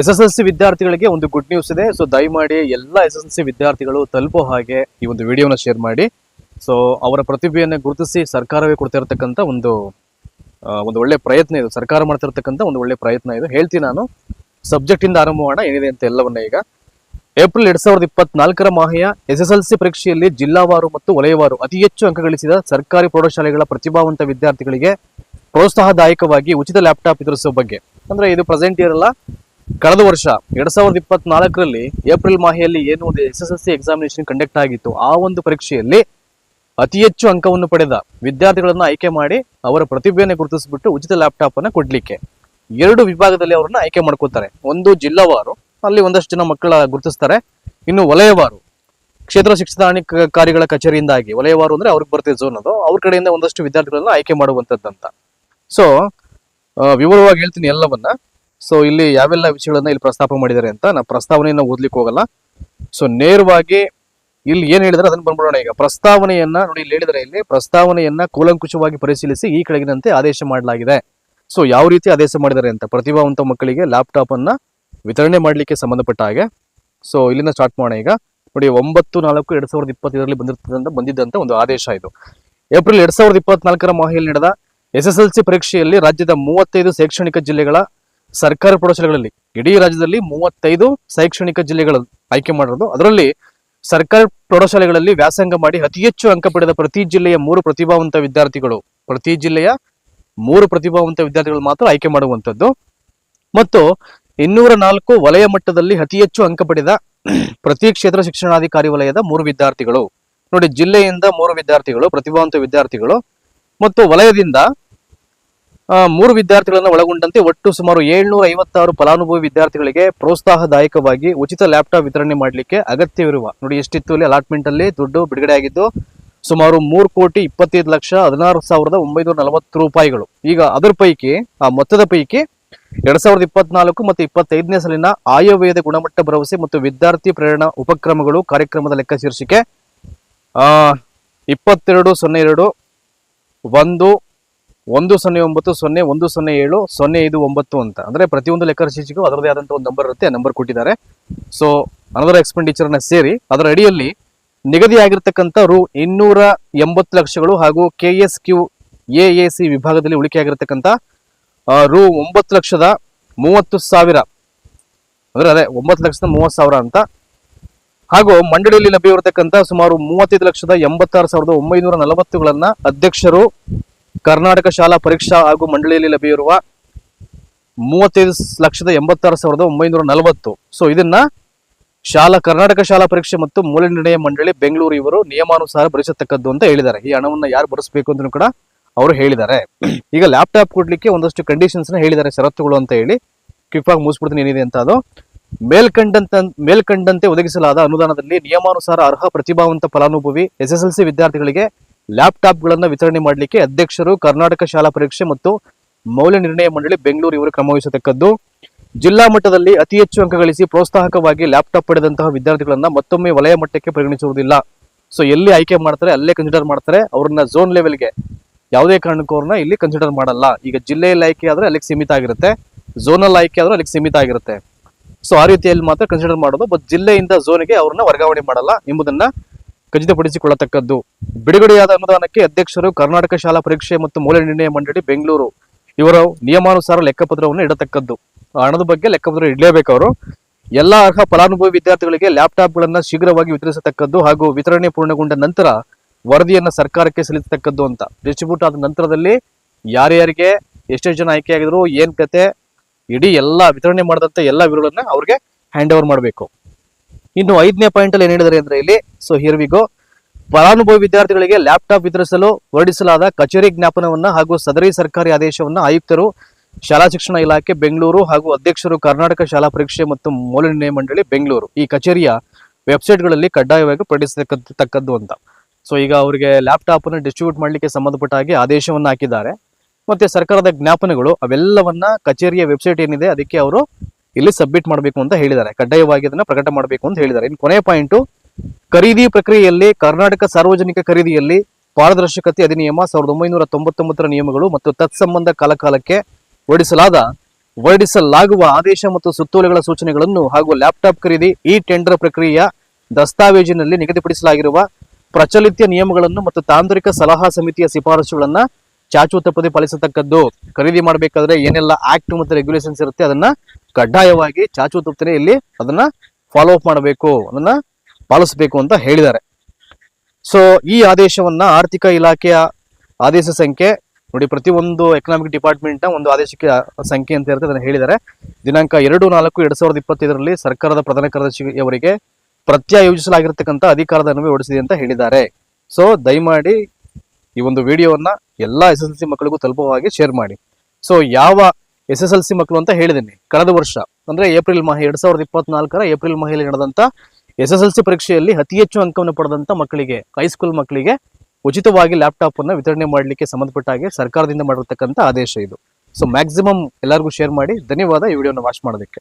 S S L C ವಿದ್ಯಾರ್ಥಿಗಳಿಗೆ ಒಂದು good news ಇದೆ. ಸೊ ದಯಮಾಡಿ ಎಲ್ಲ ಎಸ್ ಎಸ್ ಎಲ್ ಸಿ ವಿದ್ಯಾರ್ಥಿಗಳು ತಲುಪೋ ಹಾಗೆ ಈ ಒಂದು ವಿಡಿಯೋನ ಶೇರ್ ಮಾಡಿ. ಸೊ ಅವರ ಪ್ರತಿಭೆಯನ್ನು ಗುರುತಿಸಿ ಸರ್ಕಾರವೇ ಕೊಡ್ತಿರ್ತಕ್ಕಂಥ ಒಂದು ಒಂದು ಒಳ್ಳೆ ಪ್ರಯತ್ನ ಇದು. ಸರ್ಕಾರ ಮಾಡ್ತಿರ್ತಕ್ಕಂಥ ಒಂದು ಒಳ್ಳೆ ಪ್ರಯತ್ನ ಇದು. ಹೇಳ್ತೀನಿ ನಾನು. ಸಬ್ಜೆಕ್ಟ್ ಇಂದ ಆರಂಭ ಮಾಡೋಣ. ಏನಿದೆ ಅಂತ ಎಲ್ಲವನ್ನ ಈಗ. ಏಪ್ರಿಲ್ ಎರಡ್ ಸಾವಿರದ ಇಪ್ಪತ್ನಾಲ್ಕರ ಮಾಹೆಯ ಎಸ್ ಎಸ್ ಎಲ್ ಸಿ ಪರೀಕ್ಷೆಯಲ್ಲಿ ಜಿಲ್ಲಾವಾರು ಮತ್ತು ವಲಯವಾರು ಅತಿ ಹೆಚ್ಚು ಅಂಕ ಗಳಿಸಿದ ಸರ್ಕಾರಿ ಪ್ರೌಢಶಾಲೆಗಳ ಪ್ರತಿಭಾವಂತ ವಿದ್ಯಾರ್ಥಿಗಳಿಗೆ ಪ್ರೋತ್ಸಾಹದಾಯಕವಾಗಿ ಉಚಿತ ಲ್ಯಾಪ್ಟಾಪ್ ವಿತರಿಸುವ ಬಗ್ಗೆ. ಅಂದ್ರೆ ಇದು ಪ್ರೆಸೆಂಟ್ ಇಯರ್ ಅಲ್ಲ. ಕಳೆದ ವರ್ಷ ಎರಡ್ ಸಾವಿರದ ಇಪ್ಪತ್ನಾಲ್ಕರಲ್ಲಿ ಏಪ್ರಿಲ್ ಮಾಹೆಯಲ್ಲಿ ಏನು ಒಂದು S S L C examination conduct ಆಗಿತ್ತು, ಆ ಒಂದು ಪರೀಕ್ಷೆಯಲ್ಲಿ ಅತಿ ಹೆಚ್ಚು ಅಂಕವನ್ನು ಪಡೆದ ವಿದ್ಯಾರ್ಥಿಗಳನ್ನ ಆಯ್ಕೆ ಮಾಡಿ ಅವರ ಪ್ರತಿಭೆಯನ್ನು ಗುರುತಿಸಿಬಿಟ್ಟು ಉಚಿತ ಲ್ಯಾಪ್ಟಾಪ್ ಅನ್ನ ಕೊಡ್ಲಿಕ್ಕೆ. ಎರಡು ವಿಭಾಗದಲ್ಲಿ ಅವರನ್ನ ಆಯ್ಕೆ ಮಾಡ್ಕೋತಾರೆ ಒಂದು ಜಿಲ್ಲಾವಾರು, ಅಲ್ಲಿ ಒಂದಷ್ಟು ಜನ ಮಕ್ಕಳ ಗುರುತಿಸ್ತಾರೆ. ಇನ್ನು ವಲಯವಾರು, ಕ್ಷೇತ್ರ ಶಿಕ್ಷಣಾಧಿಕಾರಿಗಳ ಕಚೇರಿಯಿಂದಾಗಿ, ವಲಯವಾರು ಅಂದ್ರೆ ಅವ್ರಿಗೆ ಬರ್ತಿದೆ ಝೋನ್ ಅದು. ಅವ್ರ ಕಡೆಯಿಂದ ಒಂದಷ್ಟು ವಿದ್ಯಾರ್ಥಿಗಳನ್ನ ಆಯ್ಕೆ ಮಾಡುವಂತದ್ದಂತ. ಸೊ ವಿವರವಾಗಿ ಹೇಳ್ತೀನಿ ಎಲ್ಲವನ್ನ. ಸೊ ಇಲ್ಲಿ ಯಾವೆಲ್ಲ ವಿಷಯಗಳನ್ನ ಇಲ್ಲಿ ಪ್ರಸ್ತಾಪ ಮಾಡಿದ್ದಾರೆ ಅಂತ ನಾ ಪ್ರಸ್ತಾವನೆಯನ್ನ ಓದ್ಲಿಕ್ಕೆ ಹೋಗಲ್ಲ. ಸೊ ನೇರವಾಗಿ ಇಲ್ಲಿ ಏನ್ ಹೇಳಿದ್ರೆ ಅದನ್ನ ಬಂದ್ಬಿಡೋಣ ಈಗ. ಪ್ರಸ್ತಾವನೆಯನ್ನ ನೋಡಿ ಇಲ್ಲಿ ಹೇಳಿದ್ರೆ ಇಲ್ಲಿ, ಪ್ರಸ್ತಾವನೆಯನ್ನ ಕೂಲಂಕುಷವಾಗಿ ಪರಿಶೀಲಿಸಿ ಈ ಕೆಳಗಿನಂತೆ ಆದೇಶ ಮಾಡಲಾಗಿದೆ. ಸೊ ಯಾವ ರೀತಿ ಆದೇಶ ಮಾಡಿದ್ದಾರೆ ಅಂತ. ಪ್ರತಿಭಾವಂತ ಮಕ್ಕಳಿಗೆ ಲ್ಯಾಪ್ಟಾಪ್ ಅನ್ನ ವಿತರಣೆ ಮಾಡಲಿಕ್ಕೆ ಸಂಬಂಧಪಟ್ಟ ಹಾಗೆ. ಸೊ ಇಲ್ಲಿಂದ ಸ್ಟಾರ್ಟ್ ಮಾಡೋಣ ಈಗ. ನೋಡಿ, ಒಂಬತ್ತು ನಾಲ್ಕು ಎರಡ್ ಸಾವಿರದ ಇಪ್ಪತ್ತೈದರಲ್ಲಿ ಬಂದಿರ್ತದಂತ ಬಂದಿದ್ದಂತ ಒಂದು ಆದೇಶ ಇದು. ಏಪ್ರಿಲ್ ಎರಡ್ ಸಾವಿರದ ಇಪ್ಪತ್ನಾಲ್ಕರ ಮಾಹಿತಿಯಲ್ಲಿ ನಡೆದ ಎಸ್ ಎಸ್ ಎಲ್ ಸಿ ಪರೀಕ್ಷೆಯಲ್ಲಿ ರಾಜ್ಯದ ಮೂವತ್ತೈದು ಶೈಕ್ಷಣಿಕ ಜಿಲ್ಲೆಗಳ ಸರ್ಕಾರಿ ಪ್ರೌಢಶಾಲೆಗಳಲ್ಲಿ ಇಡೀ ರಾಜ್ಯದಲ್ಲಿ ಮೂವತ್ತೈದು ಶೈಕ್ಷಣಿಕ ಜಿಲ್ಲೆಗಳ ಆಯ್ಕೆ ಮಾಡಿರೋದು. ಅದರಲ್ಲಿ ಸರ್ಕಾರಿ ಪ್ರೌಢಶಾಲೆಗಳಲ್ಲಿ ವ್ಯಾಸಂಗ ಮಾಡಿ ಅತಿ ಹೆಚ್ಚು ಅಂಕ ಪಡೆದ ಪ್ರತಿ ಜಿಲ್ಲೆಯ ಮೂರು ಪ್ರತಿಭಾವಂತ ವಿದ್ಯಾರ್ಥಿಗಳು, ಪ್ರತಿ ಜಿಲ್ಲೆಯ ಮೂರು ಪ್ರತಿಭಾವಂತ ವಿದ್ಯಾರ್ಥಿಗಳು ಮಾತ್ರ ಆಯ್ಕೆ ಮಾಡುವಂಥದ್ದು. ಮತ್ತು ಇನ್ನೂರ ನಾಲ್ಕು ವಲಯ ಮಟ್ಟದಲ್ಲಿ ಅತಿ ಹೆಚ್ಚು ಅಂಕ ಪಡೆದ ಪ್ರತಿ ಕ್ಷೇತ್ರ ಶಿಕ್ಷಣಾಧಿಕಾರಿ ವಲಯದ ಮೂರು ವಿದ್ಯಾರ್ಥಿಗಳು. ನೋಡಿ, ಜಿಲ್ಲೆಯಿಂದ ಮೂರು ವಿದ್ಯಾರ್ಥಿಗಳು, ಪ್ರತಿಭಾವಂತ ವಿದ್ಯಾರ್ಥಿಗಳು. ಮತ್ತು ವಲಯದಿಂದ ಮೂರು ವಿದ್ಯಾರ್ಥಿಗಳನ್ನು ಒಳಗೊಂಡಂತೆ ಒಟ್ಟು ಸುಮಾರು ಏಳ್ನೂರ ಐವತ್ತಾರು ಫಲಾನುಭವಿ ವಿದ್ಯಾರ್ಥಿಗಳಿಗೆ ಪ್ರೋತ್ಸಾಹದಾಯಕವಾಗಿ ಉಚಿತ ಲ್ಯಾಪ್ಟಾಪ್ ವಿತರಣೆ ಮಾಡಲಿಕ್ಕೆ ಅಗತ್ಯವಿರುವ, ನೋಡಿ ಎಷ್ಟಿತ್ತು ಅಲ್ಲಿ ಅಲಾಟ್ಮೆಂಟ್ ಅಲ್ಲಿ, ದುಡ್ಡು ಬಿಡುಗಡೆ ಆಗಿದ್ದು ಸುಮಾರು ಮೂರು ಕೋಟಿ ಇಪ್ಪತ್ತೈದು ಲಕ್ಷ ಹದಿನಾರು ಸಾವಿರದ ಒಂಬೈನೂರ ನಲವತ್ತು ರೂಪಾಯಿಗಳು. ಈಗ ಅದರ ಪೈಕಿ, ಆ, ಮೊತ್ತದ ಪೈಕಿ ಎರಡ್ ಸಾವಿರದ ಇಪ್ಪತ್ನಾಲ್ಕು ಮತ್ತು ಇಪ್ಪತ್ತೈದನೇ ಸಾಲಿನ ಆಯವ್ಯಯದ ಗುಣಮಟ್ಟ ಭರವಸೆ ಮತ್ತು ವಿದ್ಯಾರ್ಥಿ ಪ್ರೇರಣಾ ಉಪಕ್ರಮಗಳು ಕಾರ್ಯಕ್ರಮದ ಲೆಕ್ಕ ಶೀರ್ಷಿಕೆ ಇಪ್ಪತ್ತೆರಡು ಸೊನ್ನೆ ಎರಡು ಒಂದು ಒಂದು ಸೊನ್ನೆ ಒಂಬತ್ತು, ಸೊನ್ನೆ ಒಂದು ಸೊನ್ನೆ ಏಳು, ಸೊನ್ನೆ ಐದು ಒಂಬತ್ತು ಅಂತ. ಅಂದ್ರೆ ಪ್ರತಿಯೊಂದು ಲೆಕ್ಕರ್ ಶೀರ್ಷಿಗೂ ಅದರದೇ ಆದಂಥ ಒಂದು ನಂಬರ್ ಇರುತ್ತೆ, ಆ ನಂಬರ್ ಕೊಟ್ಟಿದ್ದಾರೆ. ಸೊ ಅನದರ್ ಎಕ್ಸ್ಪೆಂಡಿಚರ್ನ ಸೇರಿ ಅದರ ಅಡಿಯಲ್ಲಿ ನಿಗದಿಯಾಗಿರ್ತಕ್ಕಂಥ ರು ಇನ್ನೂರ ಎಂಬತ್ತು ಲಕ್ಷಗಳು ಹಾಗೂ K S Q A A C ವಿಭಾಗದಲ್ಲಿ ಉಳಿಕೆಯಾಗಿರ್ತಕ್ಕಂಥ ರು ಒಂಬತ್ತು ಲಕ್ಷದ ಮೂವತ್ತು ಸಾವಿರ. ಅಂದ್ರೆ ಅದೇ, ಒಂಬತ್ತು ಲಕ್ಷದ ಮೂವತ್ತು ಸಾವಿರ ಅಂತ. ಹಾಗೂ ಮಂಡಳಿಯಲ್ಲಿ ಲಭ್ಯವಿರತಕ್ಕಂಥ ಸುಮಾರು ಮೂವತ್ತೈದು ಲಕ್ಷದ ಎಂಬತ್ತಾರು ಸಾವಿರದ ಒಂಬೈನೂರ ನಲವತ್ತುಗಳನ್ನು ಅಧ್ಯಕ್ಷರು ಕರ್ನಾಟಕ ಶಾಲಾ ಪರೀಕ್ಷಾ ಹಾಗೂ ಮಂಡಳಿಯಲ್ಲಿ ಲಭ್ಯವಿರುವ ಮೂವತ್ತೈದು ಲಕ್ಷದ ಎಂಬತ್ತಾರು ಸಾವಿರದ ಒಂಬೈನೂರ ನಲವತ್ತು. ಸೊ ಇದನ್ನ ಶಾಲಾ, ಕರ್ನಾಟಕ ಶಾಲಾ ಪರೀಕ್ಷೆ ಮತ್ತು ಮೂಲ ನಿರ್ಣಯ ಮಂಡಳಿ ಬೆಂಗಳೂರು ಇವರು ನಿಯಮಾನುಸಾರ ಭರಿಸತಕ್ಕದ್ದು ಅಂತ ಹೇಳಿದ್ದಾರೆ. ಈ ಹಣವನ್ನ ಯಾರು ಭರಿಸಬೇಕು ಅಂತ ಕೂಡ ಅವರು ಹೇಳಿದ್ದಾರೆ. ಈಗ ಲ್ಯಾಪ್ಟಾಪ್ ಕೊಡ್ಲಿಕ್ಕೆ ಒಂದಷ್ಟು ಕಂಡೀಷನ್ಸ್ನ ಹೇಳಿದ್ದಾರೆ ಷರತ್ತುಗಳು ಅಂತ ಹೇಳಿ. ಕ್ವಿಕ್ ಆಗಿ ಮುಗಿಸ್ಬಿಡ್ತೀನಿ ಏನಿದೆ ಅಂತ ಅದು. ಮೇಲ್ಕಂಡಂತ, ಮೇಲ್ಕಂಡಂತೆ ಒದಗಿಸಲಾದ ಅನುದಾನದಲ್ಲಿ ನಿಯಮಾನುಸಾರ ಅರ್ಹ ಪ್ರತಿಭಾವಂತ ಫಲಾನುಭವಿ ಎಸ್ ಎಸ್ ಎಲ್ ಸಿ ವಿದ್ಯಾರ್ಥಿಗಳಿಗೆ ಲ್ಯಾಪ್ಟಾಪ್ಗಳನ್ನು ವಿತರಣೆ ಮಾಡಲಿಕ್ಕೆ ಅಧ್ಯಕ್ಷರು ಕರ್ನಾಟಕ ಶಾಲಾ ಪರೀಕ್ಷೆ ಮತ್ತು ಮೌಲ್ಯ ನಿರ್ಣಯ ಮಂಡಳಿ ಬೆಂಗಳೂರು ಇವರು ಕ್ರಮ ವಹಿಸತಕ್ಕದ್ದು ಜಿಲ್ಲಾ ಮಟ್ಟದಲ್ಲಿ ಅತಿ ಹೆಚ್ಚು ಅಂಕ ಗಳಿಸಿ ಪ್ರೋತ್ಸಾಹಕವಾಗಿ ಲ್ಯಾಪ್ಟಾಪ್ ಪಡೆದಂತಹ ವಿದ್ಯಾರ್ಥಿಗಳನ್ನ ಮತ್ತೊಮ್ಮೆ ವಲಯ ಮಟ್ಟಕ್ಕೆ ಪರಿಗಣಿಸುವುದಿಲ್ಲ. ಸೊ, ಎಲ್ಲಿ ಆಯ್ಕೆ ಮಾಡ್ತಾರೆ, ಅಲ್ಲೇ ಕನ್ಸಿಡರ್ ಮಾಡ್ತಾರೆ, ಅವ್ರನ್ನ ಝೋನ್ ಲೆವೆಲ್ಗೆ ಯಾವುದೇ ಕಾರಣಕ್ಕೂ ಅವ್ರನ್ನ ಇಲ್ಲಿ ಕನ್ಸಿಡರ್ ಮಾಡಲ್ಲ. ಈಗ ಜಿಲ್ಲೆಯಲ್ಲಿ ಆಯ್ಕೆ ಆದ್ರೆ ಅಲ್ಲಿಗೆ ಸೀಮಿತ ಆಗಿರುತ್ತೆ. ಝೋನಲ್ಲಿ ಆಯ್ಕೆ ಆದ್ರೆ ಅಲ್ಲಿಗೆ ಸೀಮಿತ ಆಗಿರುತ್ತೆ. ಸೊ ಆ ರೀತಿಯಲ್ಲಿ ಮಾತ್ರ ಕನ್ಸಿಡರ್ ಮಾಡೋದು ಬಟ್ ಜಿಲ್ಲೆಯಿಂದ ಝೋನ್ಗೆ ಅವ್ರನ್ನ ವರ್ಗಾವಣೆ ಮಾಡಲ್ಲ ಎಂಬುದನ್ನ ಖಚಿತಪಡಿಸಿಕೊಳ್ಳತಕ್ಕದ್ದು. ಬಿಡುಗಡೆಯಾದ ಅನುದಾನಕ್ಕೆ ಅಧ್ಯಕ್ಷರು ಕರ್ನಾಟಕ ಶಾಲಾ ಪರೀಕ್ಷೆ ಮತ್ತು ಮೌಲ್ಯ ನಿರ್ಣಯ ಮಂಡಳಿ ಬೆಂಗಳೂರು ಇವರ ನಿಯಮಾನುಸಾರ ಲೆಕ್ಕಪತ್ರವನ್ನು ಇಡತಕ್ಕದ್ದು. ಹಣದ ಬಗ್ಗೆ ಲೆಕ್ಕಪತ್ರ ಇಡಲೇಬೇಕು ಅವರು. ಎಲ್ಲ ಅರ್ಹ ಫಲಾನುಭವಿ ವಿದ್ಯಾರ್ಥಿಗಳಿಗೆ ಲ್ಯಾಪ್ಟಾಪ್ಗಳನ್ನು ಶೀಘ್ರವಾಗಿ ವಿತರಿಸತಕ್ಕದ್ದು ಹಾಗೂ ವಿತರಣೆ ಪೂರ್ಣಗೊಂಡ ನಂತರ ವರದಿಯನ್ನು ಸರ್ಕಾರಕ್ಕೆ ಸಲ್ಲಿಸತಕ್ಕದ್ದು ಅಂತ. ಡಿಸ್ಟ್ರಿಬ್ಯೂಟ್ ಆದ ನಂತರದಲ್ಲಿ ಯಾರ್ಯಾರಿಗೆ ಎಷ್ಟೆಷ್ಟು ಜನ ಆಯ್ಕೆ ಆಗಿದ್ರು ಏನ್ ಕತೆ, ಇಡೀ ಎಲ್ಲ ವಿತರಣೆ ಮಾಡಿದಂತ ಎಲ್ಲ ವಿವರಗಳನ್ನ ಅವ್ರಿಗೆ ಹ್ಯಾಂಡ್ ಓವರ್ ಮಾಡಬೇಕು. ಇನ್ನು ಐದನೇ ಪಾಯಿಂಟ್ ಅಲ್ಲಿ ಏನ್ ಹೇಳಿದರೆ ಅಂದ್ರೆ ಇಲ್ಲಿ ಸೊ ಹಿಯರ್ ವಿ ಗೋ ಫಲಾನುಭವಿ ವಿದ್ಯಾರ್ಥಿಗಳಿಗೆ ಲ್ಯಾಪ್ಟಾಪ್ ವಿತರಿಸಲು ಹೊರಡಿಸಲಾದ ಕಚೇರಿ ಜ್ಞಾಪನವನ್ನ ಹಾಗೂ ಸದರಿ ಸರ್ಕಾರಿ ಆದೇಶವನ್ನ ಆಯುಕ್ತರು, ಶಾಲಾ ಶಿಕ್ಷಣ ಇಲಾಖೆ ಬೆಂಗಳೂರು ಹಾಗೂ ಅಧ್ಯಕ್ಷರು ಕರ್ನಾಟಕ ಶಾಲಾ ಪರೀಕ್ಷೆ ಮತ್ತು ಮೌಲ್ಯ ನಿರ್ಣಯ ಮಂಡಳಿ ಬೆಂಗಳೂರು. ಈ ಕಚೇರಿಯ ವೆಬ್ಸೈಟ್ಗಳಲ್ಲಿ ಕಡ್ಡಾಯವಾಗಿ ಪ್ರಕಟಿಸತಕ್ಕದ್ದು ಅಂತ. ಸೊ ಈಗ ಅವರಿಗೆ ಲ್ಯಾಪ್ಟಾಪ್ ಅನ್ನು ಡಿಸ್ಟ್ರಿಬ್ಯೂಟ್ ಮಾಡಲಿಕ್ಕೆ ಸಂಬಂಧಪಟ್ಟ ಹಾಗೆ ಆದೇಶವನ್ನ ಹಾಕಿದ್ದಾರೆ. ಮತ್ತೆ ಸರ್ಕಾರದ ಜ್ಞಾಪನಗಳು, ಅವೆಲ್ಲವನ್ನ ಕಚೇರಿಯ ವೆಬ್ಸೈಟ್ ಏನಿದೆ, ಅದಕ್ಕೆ ಅವರು ಇಲ್ಲಿ ಸಬ್ಮಿಟ್ ಮಾಡಬೇಕು ಅಂತ ಹೇಳಿದ್ದಾರೆ. ಕಡ್ಡಾಯವಾಗಿ ಅದನ್ನ ಪ್ರಕಟ ಮಾಡಬೇಕು ಅಂತ ಹೇಳಿದ್ದಾರೆ. ಇನ್ನು ಕೊನೆಯ ಪಾಯಿಂಟ್ ಖರೀದಿ ಪ್ರಕ್ರಿಯೆಯಲ್ಲಿ ಕರ್ನಾಟಕ ಸಾರ್ವಜನಿಕ ಖರೀದಿಯಲ್ಲಿ ಪಾರದರ್ಶಕತೆ ಅಧಿನಿಯಮ ಸಾವಿರದ ಒಂಬೈನೂರ ತೊಂಬತ್ತೊಂಬತ್ತರ ನಿಯಮಗಳು ಮತ್ತು ತತ್ಸಂಬಂಧ ಕಾಲಕಾಲಕ್ಕೆ ಹೊರಡಿಸಲಾದ, ಹೊರಡಿಸಲಾಗುವ ಆದೇಶ ಮತ್ತು ಸುತ್ತೋಲೆಗಳ ಸೂಚನೆಗಳನ್ನು ಹಾಗೂ ಲ್ಯಾಪ್ಟಾಪ್ ಖರೀದಿ ಈ ಟೆಂಡರ್ ಪ್ರಕ್ರಿಯೆಯ ದಸ್ತಾವೇಜಿನಲ್ಲಿ ನಿಗದಿಪಡಿಸಲಾಗಿರುವ ಪ್ರಚಲಿತ ನಿಯಮಗಳನ್ನು ಮತ್ತು ತಾಂತ್ರಿಕ ಸಲಹಾ ಸಮಿತಿಯ ಶಿಫಾರಸುಗಳನ್ನ ಚಾಚು ತಪ್ಪದೆ ಪಾಲಿಸತಕ್ಕದ್ದು ಖರೀದಿ ಮಾಡಬೇಕಾದ್ರೆ ಏನೆಲ್ಲ ಆಕ್ಟ್ ಮತ್ತು ರೆಗ್ಯುಲೇಷನ್ಸ್ ಇರುತ್ತೆ ಅದನ್ನ ಕಡ್ಡಾಯವಾಗಿ ಚಾಚು ತಪ್ಪದೆ ಇಲ್ಲಿ ಅದನ್ನ ಫಾಲೋ ಅಪ್ ಮಾಡಬೇಕು, ಅದನ್ನ ಪಾಲಿಸಬೇಕು ಅಂತ ಹೇಳಿದ್ದಾರೆ. ಸೊ ಈ ಆದೇಶವನ್ನ ಆರ್ಥಿಕ ಇಲಾಖೆಯ ಆದೇಶ ಸಂಖ್ಯೆ, ನೋಡಿ ಪ್ರತಿಯೊಂದು ಎಕನಾಮಿಕ್ ಡಿಪಾರ್ಟ್ಮೆಂಟ್ನ ಒಂದು ಆದೇಶಕ್ಕೆ ಸಂಖ್ಯೆ ಅಂತ ಇರುತ್ತೆ ಅದನ್ನು ಹೇಳಿದ್ದಾರೆ. ದಿನಾಂಕ ಎರಡು, ನಾಲ್ಕು, ಎರಡು ಸಾವಿರದ ಇಪ್ಪತ್ತೈದರಲ್ಲಿ ಸರ್ಕಾರದ ಪ್ರಧಾನ ಕಾರ್ಯದರ್ಶಿಯವರಿಗೆ ಪ್ರತ್ಯಯೋಜಿಸಲಾಗಿರ್ತಕ್ಕಂಥ ಅಧಿಕಾರದ ಅನ್ವಯ ಹೊಡಿಸಿದೆ ಅಂತ ಹೇಳಿದ್ದಾರೆ. ಸೊ ದಯಮಾಡಿ ಈ ಒಂದು ವಿಡಿಯೋವನ್ನ ಎಲ್ಲಾ ಎಸ್ ಎಸ್ ಎಲ್ ಸಿ ಮಕ್ಕಳಿಗೂ ತಲುಪುವ ಹಾಗೆ ಶೇರ್ ಮಾಡಿ. ಸೊ ಯಾವ ಎಸ್ ಎಸ್ ಎಲ್ ಸಿ ಮಕ್ಕಳು ಅಂತ ಹೇಳಿದ್ದೀನಿ ಕಳೆದ ವರ್ಷ, ಅಂದ್ರೆ ಏಪ್ರಿಲ್ ಮಾಹ ಎರಡ್ ಸಾವಿರದ ಇಪ್ಪತ್ನಾಲ್ಕರ ಏಪ್ರಿಲ್ ಮಾಹೆಯಲ್ಲಿ ನಡೆದಂತ ಎಸ್ ಎಸ್ ಎಲ್ ಸಿ ಪರೀಕ್ಷೆಯಲ್ಲಿ ಅತಿ ಹೆಚ್ಚು ಅಂಕವನ್ನು ಪಡೆದಂತ ಮಕ್ಕಳಿಗೆ ಹೈಸ್ಕೂಲ್ ಮಕ್ಕಳಿಗೆ ಉಚಿತವಾಗಿ ಲ್ಯಾಪ್ಟಾಪ್ ಅನ್ನ ವಿತರಣೆ ಮಾಡಲಿಕ್ಕೆ ಸಂಬಂಧಪಟ್ಟ ಹಾಗೆ ಸರ್ಕಾರದಿಂದ ಮಾಡಿರ್ತಕ್ಕಂಥ ಆದೇಶ ಇದು. ಸೊ ಮ್ಯಾಕ್ಸಿಮಮ್ ಎಲ್ಲರಿಗೂ ಶೇರ್ ಮಾಡಿ, ಧನ್ಯವಾದ ಈ ವಿಡಿಯೋನ ವಾಚ್ ಮಾಡೋದಕ್ಕೆ.